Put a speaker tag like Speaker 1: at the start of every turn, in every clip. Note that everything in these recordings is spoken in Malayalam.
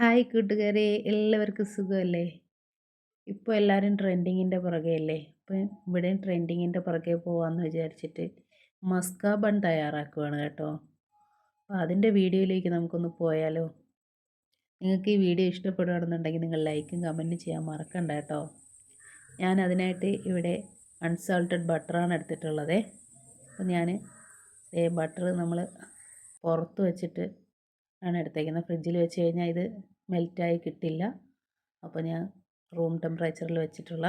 Speaker 1: ഹായ് കൂട്ടുകാരെ എല്ലാവർക്കും സുഖമല്ലേ? ഇപ്പോൾ എല്ലാവരും ട്രെൻഡിങ്ങിന്റെ പുറകെ അല്ലേ അപ്പോൾ ഇവിടെയും ട്രെൻഡിങ്ങിന്റെ പുറകെ പോകാമെന്ന് വിചാരിച്ചിട്ട് മസ്ക ബൺ തയ്യാറാക്കുകയാണ് കേട്ടോ. അപ്പോൾ അതിന്റെ വീഡിയോയിലേക്ക് നമുക്കൊന്ന് പോയാലോ? നിങ്ങൾക്ക് ഈ വീഡിയോ ഇഷ്ടപ്പെടുകയാണെന്നുണ്ടെങ്കിൽ നിങ്ങൾ ലൈക്കും കമന്റും ചെയ്യാൻ മറക്കണ്ട കേട്ടോ. ഞാൻ അതിനായിട്ട് ഇവിടെ അൺസാൾട്ടഡ് ബട്ടറാണ് എടുത്തിട്ടുള്ളത്. അപ്പോൾ ഞാൻ ബട്ടർ നമ്മൾ പുറത്ത് വെച്ചിട്ട് ആണ് എടുത്തേക്കുന്നത്. ഫ്രിഡ്ജിൽ വെച്ച് കഴിഞ്ഞാൽ ഇത് മെൽറ്റായി കിട്ടില്ല. അപ്പോൾ ഞാൻ റൂം ടെമ്പറേച്ചറിൽ വെച്ചിട്ടുള്ള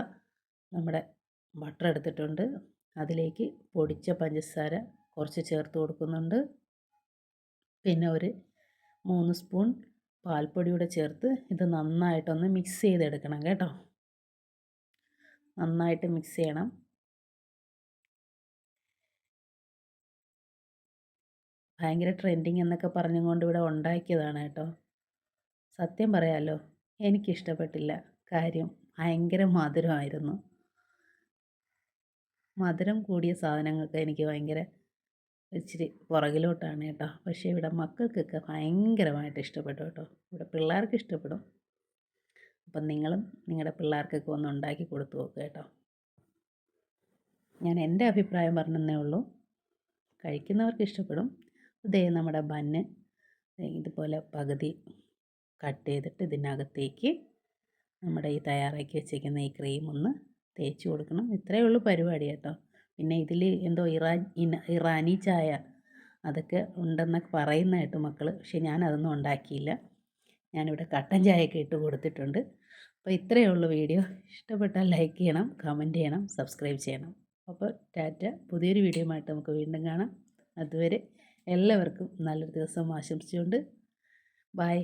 Speaker 1: നമ്മുടെ ബട്ടർ എടുത്തിട്ടുണ്ട്. അതിലേക്ക് പൊടിച്ച പഞ്ചസാര കുറച്ച് ചേർത്ത് കൊടുക്കുന്നുണ്ട്. പിന്നെ ഒരു മൂന്ന് സ്പൂൺ പാൽപ്പൊടിയൂടെ ചേർത്ത് ഇത് നന്നായിട്ടൊന്ന് മിക്സ് ചെയ്തെടുക്കണം കേട്ടോ. നന്നായിട്ട് മിക്സ് ചെയ്യണം. ഭയങ്കര ട്രെൻഡിങ് എന്നൊക്കെ പറഞ്ഞുകൊണ്ട് ഇവിടെ ഉണ്ടാക്കിയതാണ് കേട്ടോ. സത്യം പറയാമല്ലോ എനിക്കിഷ്ടപ്പെട്ടില്ല. കാര്യം ഭയങ്കര മധുരമായിരുന്നു. മധുരം കൂടിയ സാധനങ്ങൾക്ക് എനിക്ക് ഭയങ്കര ഇച്ചിരി പുറകിലോട്ടാണ് കേട്ടോ. പക്ഷേ ഇവിടെ മക്കൾക്കൊക്കെ ഭയങ്കരമായിട്ട് ഇഷ്ടപ്പെട്ടു കേട്ടോ. ഇവിടെ പിള്ളേർക്ക് ഇഷ്ടപ്പെടും. അപ്പം നിങ്ങളും നിങ്ങളുടെ പിള്ളേർക്കൊക്കെ ഒന്ന് ഉണ്ടാക്കി കൊടുത്തു നോക്കുക കേട്ടോ. ഞാൻ എന്റെ അഭിപ്രായം പറഞ്ഞതേ ഉള്ളൂ. കഴിക്കുന്നവർക്ക് ഇഷ്ടപ്പെടും. ഇതേ നമ്മുടെ ബന്ന്. ഇതുപോലെ പകുതി കട്ട് ചെയ്തിട്ട് ഇതിനകത്തേക്ക് നമ്മുടെ ഈ തയ്യാറാക്കി വെച്ചേക്കുന്ന ഈ ക്രീം ഒന്ന് തേച്ച് കൊടുക്കണം. ഇത്രയേ ഉള്ളൂ പരിപാടി കേട്ടോ. പിന്നെ ഇതിൽ എന്തോ ഇറാൻ ഇറാനി ചായ അതൊക്കെ ഉണ്ടെന്നൊക്കെ പറയുന്ന കേട്ടു മക്കൾ പക്ഷെ ഞാനതൊന്നും ഉണ്ടാക്കിയില്ല. ഞാനിവിടെ കട്ടൻ ചായയൊക്കെ ഇട്ട് കൊടുത്തിട്ടുണ്ട്. അപ്പോൾ ഇത്രയേ ഉള്ളൂ വീഡിയോ. ഇഷ്ടപ്പെട്ടാൽ ലൈക്ക് ചെയ്യണം കമന്റ് ചെയ്യണം സബ്സ്ക്രൈബ് ചെയ്യണം. അപ്പോൾ ടാറ്റ. പുതിയൊരു വീഡിയോ ആയിട്ട് നമുക്ക് വീണ്ടും കാണാം. അതുവരെ എല്ലാവർക്കും നല്ലൊരു ദിവസം ആശംസിച്ചുകൊണ്ട് ബായ്